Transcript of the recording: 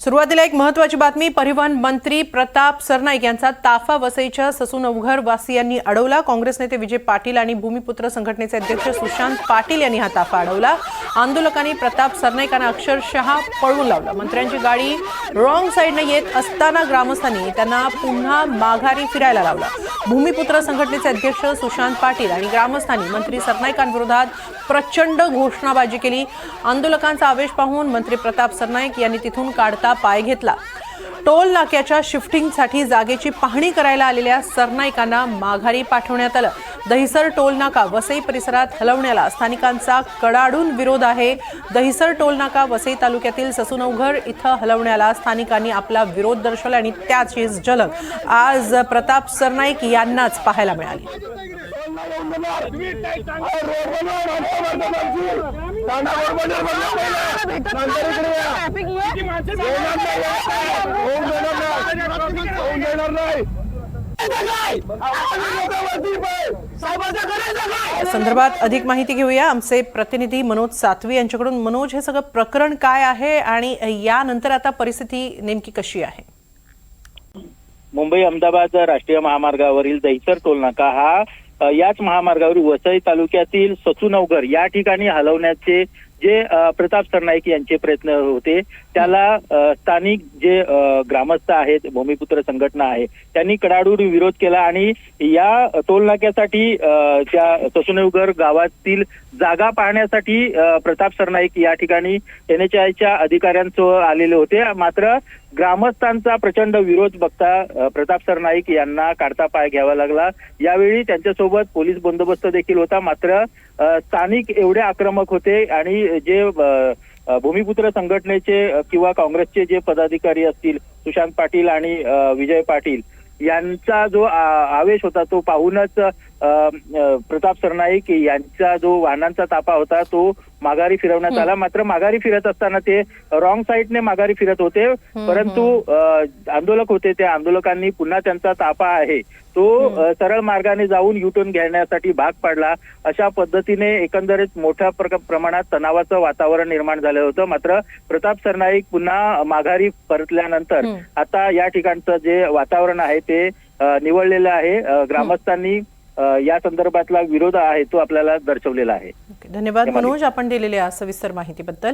सुरुवातीला एक महत्वाची बातमी परिवहन मंत्री प्रताप सरनाईक यांचा ताफा वसईच्या ससून अवघर वासियांनी अडवला. काँग्रेस नेते विजय पाटील आणि भूमिपुत्र संघटनेचे अध्यक्ष सुशांत पाटील यांनी हा ताफा अडवला. आंदोलकांनी प्रताप सरनाईकांना अक्षरशः पळवून लावलं. मंत्र्यांची गाडी रॉंग साईडने येत असताना ग्रामस्थांनी त्यांना पुन्हा माघारी फिरायला लावला. भूमिपुत्र संघटनेचे अध्यक्ष सुशांत पाटील आणि ग्रामस्थांनी मंत्री सरनाईकांविरोधात प्रचंड घोषणाबाजी केली. आंदोलकांचा आवेश पाहून मंत्री प्रताप सरनाईक यांनी तिथून काढता पाय घेतला. टोल नाक्याच्या शिफ्टिंगसाठी जागेची पाहणी करायला आलेल्या सरनाईकांना माघारी पाठवण्यात आलं. दहिसर टोल नाका वसई परिसरात हलवण्याला स्थानिकांचा कडाडून विरोध आहे. दहिसर टोल नाका वसई तालुक्यातील ससूनवघर इथं हलवण्याला स्थानिकांनी आपला विरोध दर्शवला आणि त्याचीच झलक आज प्रताप सरनाईक यांनाच पाहायला मिळाली. या. संदर्भात अधिक माहिती घेऊया. आमचे प्रतिनिधी मनोज सातवी यांच्याकडून. मनोज हे सगळं प्रकरण काय आहे? आणि यानंतर आता परिस्थिती नेमकी कशी आहे? मुंबई अहमदाबाद राष्ट्रीय महामार्गावरील दहिसर टोल नाका हा याच महामार्गावर वसई तालुक्यातील सचुनवघर या ठिकाणी हलवण्याचे जे प्रताप सरनाईक यांचे प्रयत्न होते त्याला स्थानिक जे ग्रामस्थ आहेत भूमिपुत्र संघटना आहे त्यांनी कडाडून विरोध केला आणि या टोलनाक्यासाठी त्या ससुनवगर गावातील जागा पाहण्यासाठी प्रताप सरनाईक या ठिकाणी एनएचआयच्या अधिकाऱ्यांसह आलेले होते. मात्र ग्रामस्थांचा प्रचंड विरोध बघता प्रताप सरनाईक यांना काढता पाय घ्यावा लागला. यावेळी त्यांच्यासोबत पोलीस बंदोबस्त देखील होता. मात्र स्थानिक एवढे आक्रमक होते आणि जे भूमिपुत्र संघटनेचे किंवा काँग्रेसचे जे पदाधिकारी असतील सुशांत पाटील आणि विजय पाटील यांचा जो आवेश होता तो पाहूनच प्रताप सरनाईक यांचा जो वाहनांचा ताफा होता तो माघारी फिरवण्यात आला. मात्र माघारी फिरत असताना ते रॉंग साईडने माघारी फिरत होते. परंतु आंदोलक होते. त्या आंदोलकांनी पुन्हा त्यांचा ताफा आहे. तो सरळ मार्गाने जाऊन युटर्न घेण्यासाठी भाग पाडला. अशा पद्धतीने एकंदरीत मोठ्या प्रमाणात तणावाचं वातावरण निर्माण झालं होतं. मात्र प्रताप सरनाईक पुन्हा माघारी परतल्यानंतर. आता या ठिकाणचं जे वातावरण आहे ते अ, निवळलेलं आहे. ग्रामस्थांनी या संदर्भातला विरोध आहे तो आपल्याला दर्शवलेला आहे. धन्यवाद मनोज आपण दिलेल्या सविस्तर माहितीबद्दल.